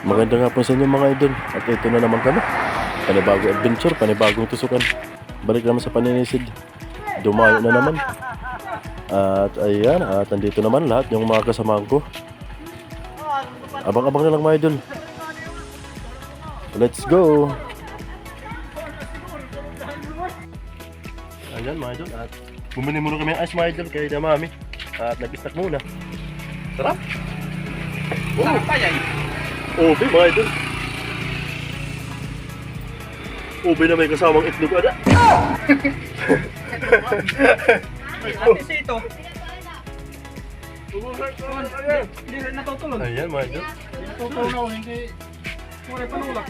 Maganda nga po sa inyo mga idol. At ito na naman kami. Panibagong adventure, panibagong tusukan. Balik naman sa paninisid. Dumayo na naman. At ayan, at andito naman lahat yung mga kasamahan ko. Abang-abang na lang mga idol. Let's go! Ayan mga idol, at bumili muna kami ng ice mga idol kay na mami. At nag-stack muna. Sarap! Sarap pa yan. Ube mga idol. Ube na may kasamang itlog ada. Ate Sito. Hindi rin natutulog. Ayan mga idol. Natutulog hindi. Mura panulak.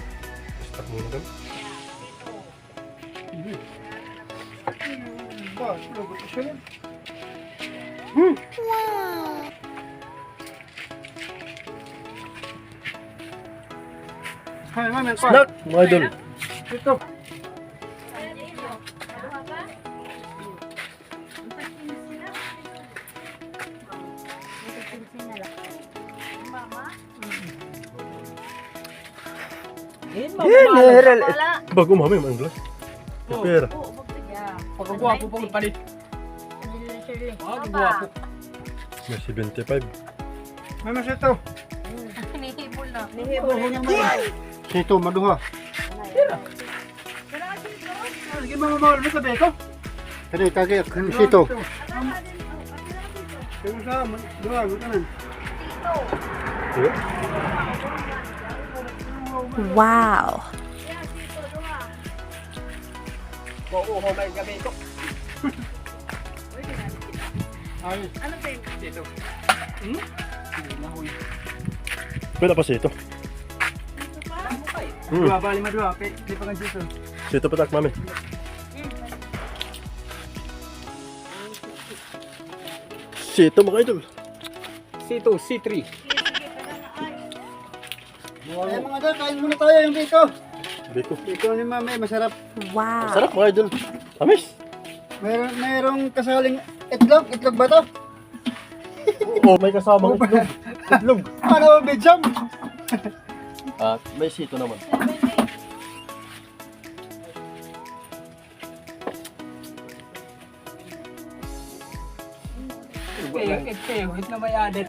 Stack muna kami. Ba, rin. Hay, mami, pa. Snack mga idol. Ito. General. Bago mami, mga glass. Pera. Pagkagwapo pa kung palit. Ah, gwapo. May 75. Mami, sito. Hinihibol na. Sito, maduha. Sige, mga mawal mo sa beto. Kani, kagi, kani sito. Kaya sa, duha, gutanan. Wow. Oo, ho, may gabi ko. Ay, Ano ba yun? sito. Pwede pa siya Hmm. Dua, bali di pa kan sito. Sito patak mami. Sito mga idol. Sito, C3. Ay, mga dad, kain muna tayo yung biko. Biko. Biko ni mami, masarap. Wow. Sarap mga idol. Amis. Mayroon, mayroong kasaling itlog. Itlog ba to? Oh, may kasamang itlog. Itlog. Ano, bidjam? At may sito naman. Hit na may added.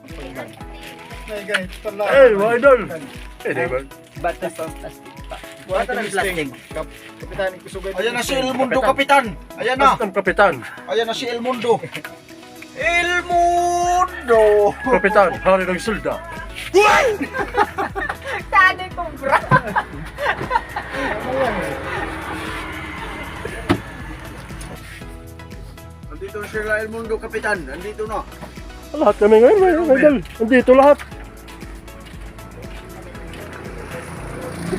May guys, pala. Eh, mga idol. Eh, di ba? Batas ang plastic pa. Wala ng plastic. Kapitan, kusugay. Ayan na si El Mundo, kapitan. Ayan na. Ang kapitan. Ayan na si El Mundo. El Mundo. Kapitan, hari ng sulda. Tani ko, bro. Nandito na sila El Mundo, kapitan. Nandito na. Lahat kami ngayon, mga idol. Nandito lahat.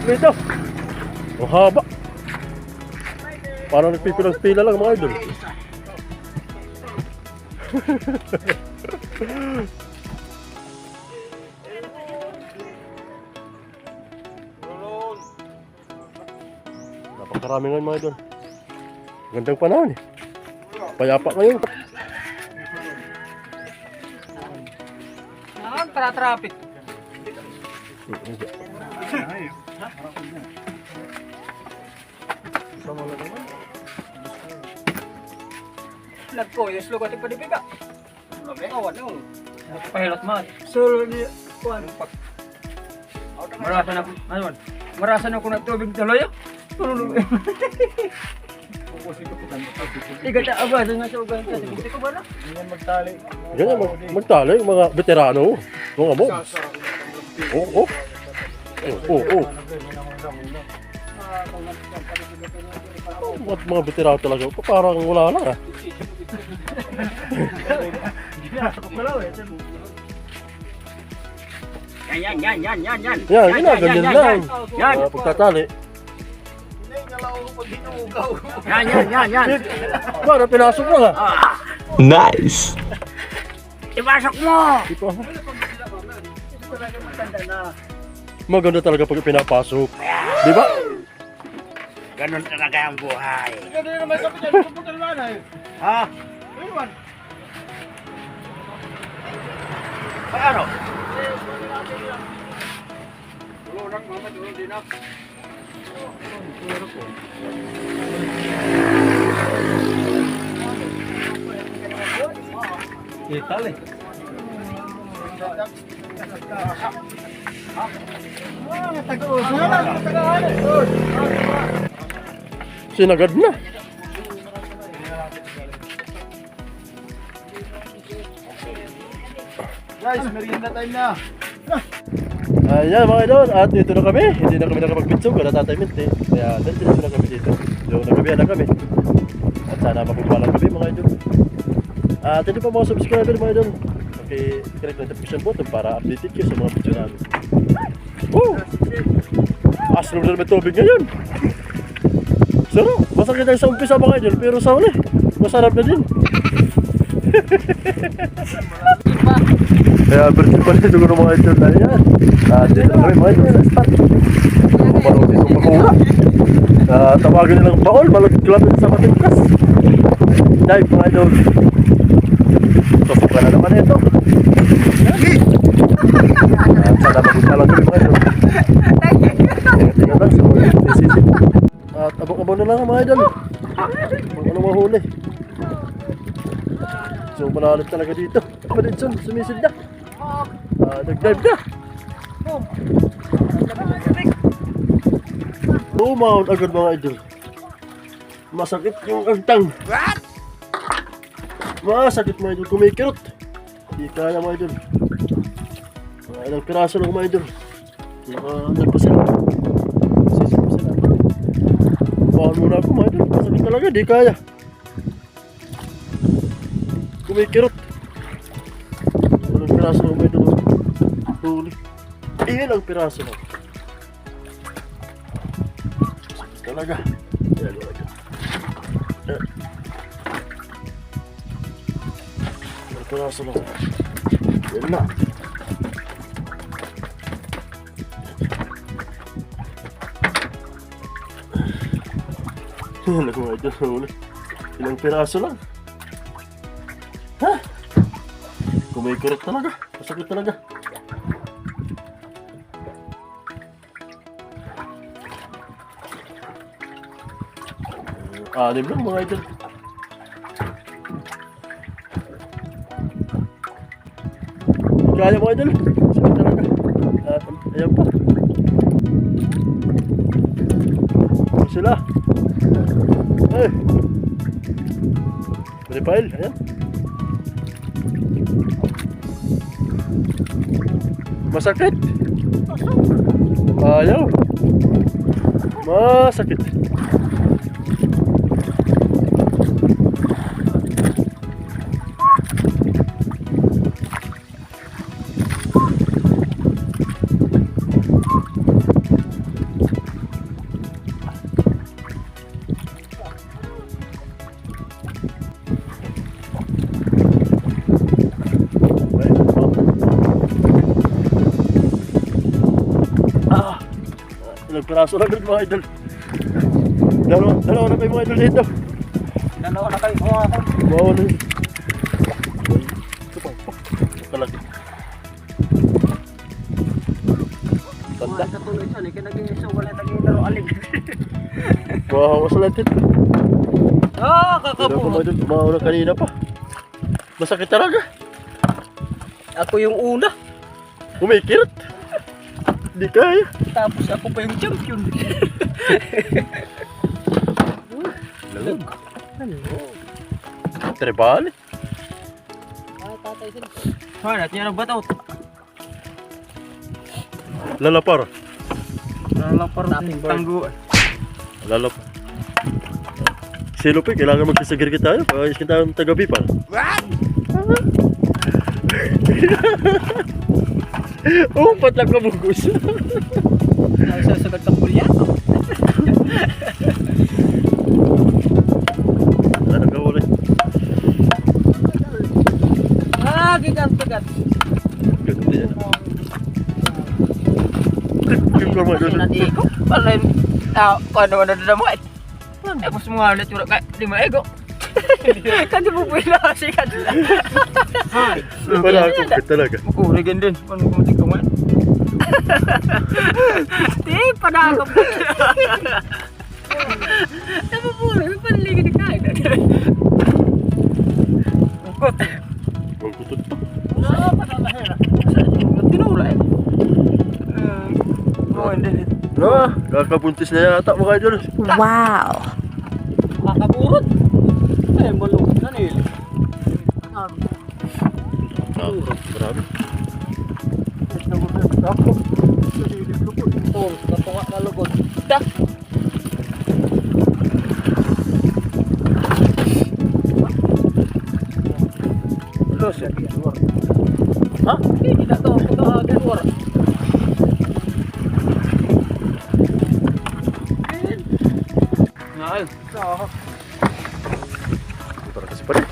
Dito. Ang haba. Parang nagpipilang-pila lang mga idol. Napakarami ngayon mga idol. Gandang panahon eh. Payapa ngayon. Ang tra-traffic. Nagko, yung slogan pa di biga. Awan mo. Pahilot man. So, ni pag Marasan ako, ano? Marasan ako ng tubig tuloy. Tululong. Iga ta aba sa nga sa ugan sa gusto ko ba na? Ganyan, mag magtala yung mga veterano, mga mobs. Oo, oh, oh. Oo, oo, oh. Mga, mga veterano talaga, parang wala lang ah. Yan yan yan yan yan. Yan, ginaganyan lang. Yan. Mga pagtatali. Yan yan yan yan. Para pinasok lang ah. Nice. Ipasok mo. Di pa. Maganda talaga pag pinapasok. Di ba? Ganon talaga ang buhay. Ganun naman sa eh. Ha? Ayun. Ay ano? Orang mama dulu din ako. Kita le. Sinagad na. Guys, merienda time na. Ayan mga idol, at dito na kami. Hindi na kami nakapag-bitsog, wala tatay mint eh. Kaya diretso na kami dito. So nagabihan na kami. At sana mapupalang kami mga idol. At hindi pa mga subscriber mga idol. Okay, click na notification button para updated kayo sa mga video namin. Woo! Aslo na naman tubig ngayon. Sarap, masakit lang sa umpisa mga idol, pero sa huli, masarap na din. Kaya berarti pa rin siguro mga idol na yan. Ah, dito na kami mga idol sa start. Marunong dito makura. Ah, tawagin nilang baol, malagklap sa matingkas. Dive mga idol. Susuka na naman ito. Ah, sana magpalang kami mga idol. Tingnan lang sa mga sisi. At abang-abang na lang mga idol. Kung ano mahuli. So malalim talaga dito. Padinson, sumisid na. Ah, nag-dive na. Umahon agad mga idol. Masakit yung agtang. What? Masakit mga idol, kumikirot. Di kaya mga idol. Mga ilang piraso lang mga idol. Naka-andal pa sila. Sisip sila. Umahon muna ako mga idol. Masakit talaga, di kaya. Kumikirot. Walang piraso lang mga idol. Huli. Iyan ang piraso lang. Talaga. Yan, talaga. Yan. Ang piraso lang. Yan na. Yan ako nga dyan. Huli. Ilang piraso lang. Kumikurot talaga. Masakit talaga. Anim lang mga idol. Kaya mga idol. Sakit talaga. At ayan pa. Sila. Ay. Pwede ayan. Masakit. Ayaw. Masakit. Piraso lang doon mga idol. Dalawa, dalawa na kayo mga idol dito. Dalawa na kayo mga ako. Bawa na yun. Kalaki. Tanda. Tuloy siya, hindi ka nag-iiso, wala nag-iilaro aling. Wow, masalantit. Ah, kakapo. mga idol, tumawa na kanina pa. Masakit talaga. Ako yung una. Kumikirot. Di kaya. Tapos ako pa yung champion. Lalog. Trebali. Ha, natin yan ang batot. Lalapar. Lalapar tangguan. Lalapar. Si Lupe, kailangan magsisagir tayo. Pagkakis kita ng taga-bipal. oh, patlang ka bungkus. Nagsasagat ang kulya. ano ka ulit? Ah, gigat, gigat. Ganun din yan. Kim ka mo doon. Nanti ko. Palay. Ah, kung ano ano na mo. Tapos mga ulit yung kay di mo ego. Kadi mo pwela kasi kadla. Wala akong fit talaga. Makurigan din. Paano kumatik ka man? Di, panakap ka. Ano po? Ano panligid ka? Angkot. Huwag ko tutok. Tinula eh. Oh, hindi. Ah, kakabuntis na yata mga idol. Wow. Kakaburot. Eh, malungkot Keluar. Hah? Ini tidak tahu, kita keluar. Ngal. Sah. Para kasi pa rin.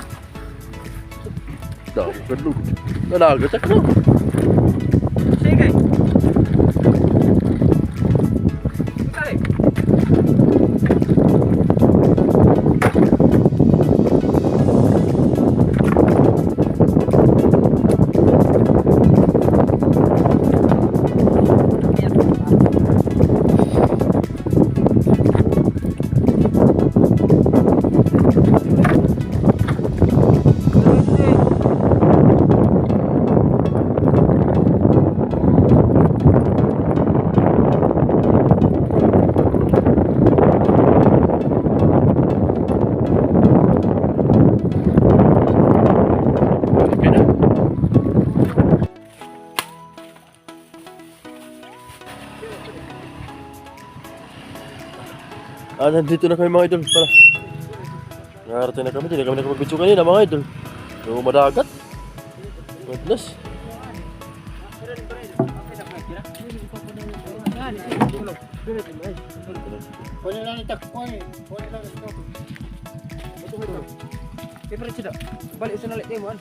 Dami ka lug. Nalagat ako. Ah, nandito na kami mga idol. Tara. Nakarating na kami. Hindi na kami nakapag-video kanina mga idol. Yung madagat. Goodness. Kunin lang itak, kunin. Kunin lang itak. Betul betul. Paper tidak. Balik sana lek temuan.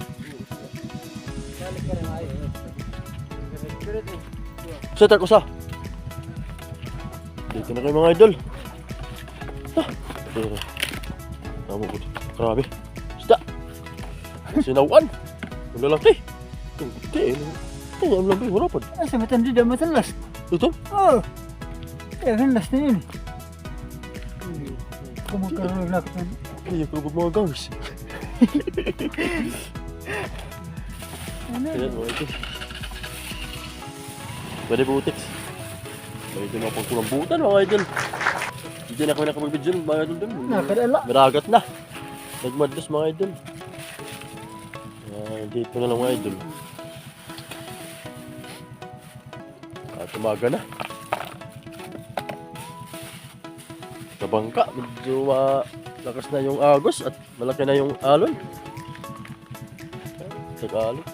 Balik ke yang air. Betul ni. Set ako sa. Dito na kayo mga idol. Pero. Ko. Grabe. Isda. Sinawan. Ang lalaki. Ang puti. Ang ang lambi. Wala pa. Asa matan di dah matelas. Ito. Oh. Las ni. Kamu kalau nak kan. Ay, ako na mga guys. Ayan mga idol. Pwede po utiks. Mga idol mga pagkulang butan mga idol. Hindi na kami nakapag-video mga idol dun. Nakadala. Maragat na. Nagmadlos mga idol. Ah, dito na lang mga idol. At umaga na. Sa bangka, medyo malakas na yung agos at malaki na yung alon. Tagalog.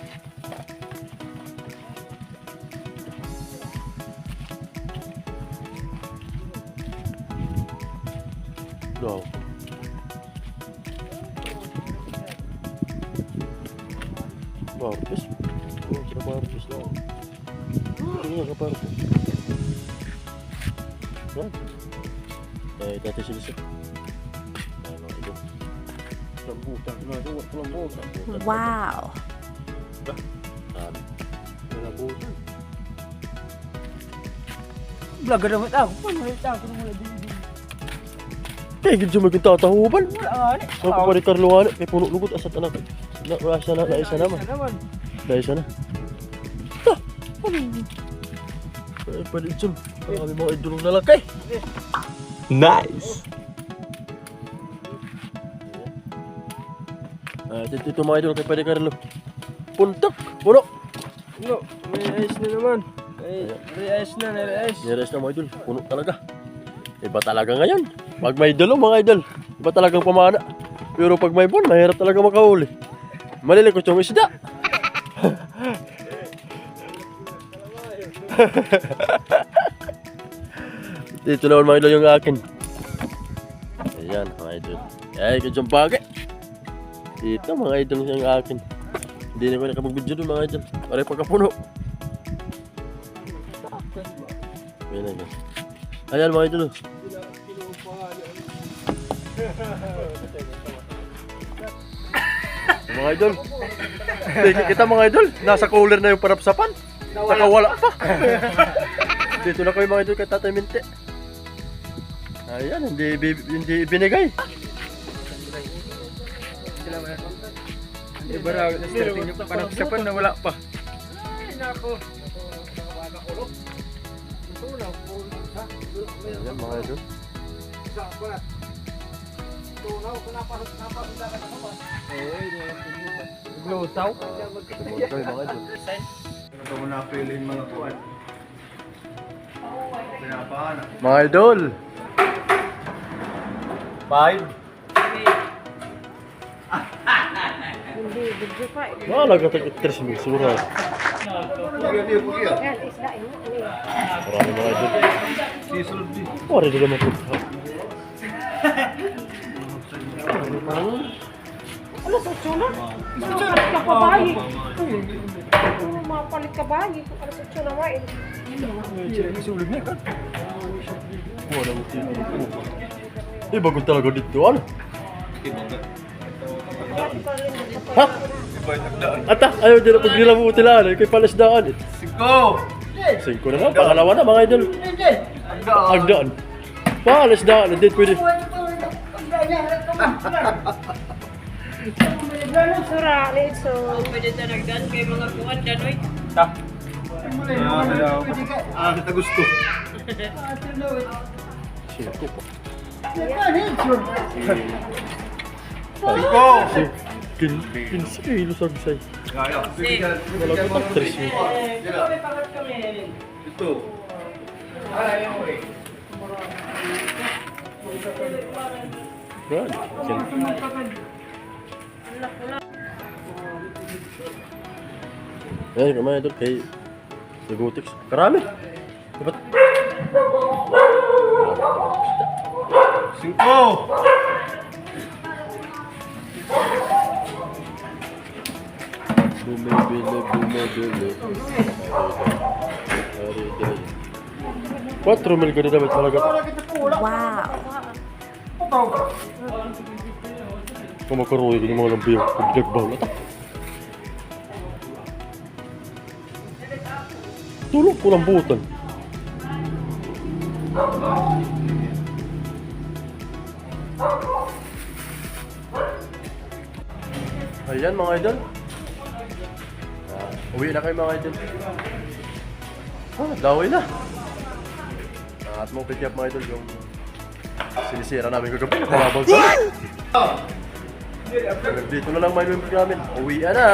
Martes. Oh, sila Martes na. Ano nga ka Martes? Yan. Eh, dati sila sa... Ano, ito. Lambutan. Ano, ito, lambutan. Lambutan. Wow. Ano? Lambutan. Belaga dah tahu. Pun mulai tahu kena mulai bini. Eh, gid mo tatahuban. Ah, ni. Sa ko pa ni Carlo Ana, kay puno lugot asat anak. Na, wala siya na, na isa naman. Na isa na. Ah! Ay, pwede ito. Kami mga idolong lalaki. Nice. Ah, dito ito mga idol kay Pwede Carlo. Puntok! Puno! No, may ice na naman. May, may ice na, may ice. Neres na mga idol. Puno talaga. Iba talaga ngayon. Pag may idol, mga idol. Iba talagang pamana. Pero pag may bon, mahirap talaga makahuli. Malilikot yung isda. Dito naman mga idol yung akin. Ayan mga idol. Ay, kadyang bagay. Dito mga idol yung akin. Hindi na ko nakapag-video doon mga idol. Pare pagkapuno. Ayan, ayan. Ayan mga idol. Mga idol. Tingin kita mga idol. Nasa cooler na yung parapsapan. Nakawala pa. Dito na kayo mga idol kay Tatay Minte. Ayan, hindi, hindi ibinigay. Di ba raw, starting yung parang sa pan na wala pa. Ayan mga idol. Glusaw. Tumulo kayo mga idol. Ito mo na pilin mga kuwan. Pinapaan. Mga idol. Five. Mahalaga tag 3 mil siguro. Pugyan niyo, pugyan. Marami mga idol. Sisulod din. Pare din naman po. Mapalit ka ba? Hindi ko alas at na wa. Sulog na kan. Wala mo tino. Eh, bagong talaga dito. Ano? Ha? Ata, ayaw din na pag nila mo utilaan. Eh, kay palasdaan eh. Cinco. Singko na nga, pangalawa na mga idol. Agdaan. Palasdaan, hindi pwede. Sura, litso. Ah, kita gusto. Singko pa. Cinco. Kin, 15 kilos ang say. Kaya. Bigyan. Wala ko pang 3 mil. Ito. Yan. Yan, mga idol, kay Negotix. Karami. Dapat Cinco. bumibili, bumibili. Quattro mil gani dapat talaga. Wow. Kumakaroy ng mga lambiyo. Pagdagbaw na ta. Tulog ko lang butan. Ayan mga idol. Ah, uwi na kayo mga idol. Ah, daway na. At mo pick up mga idol yung sinisira namin kagabi. Sa Hanggang dito na lang may member namin. Uwi na!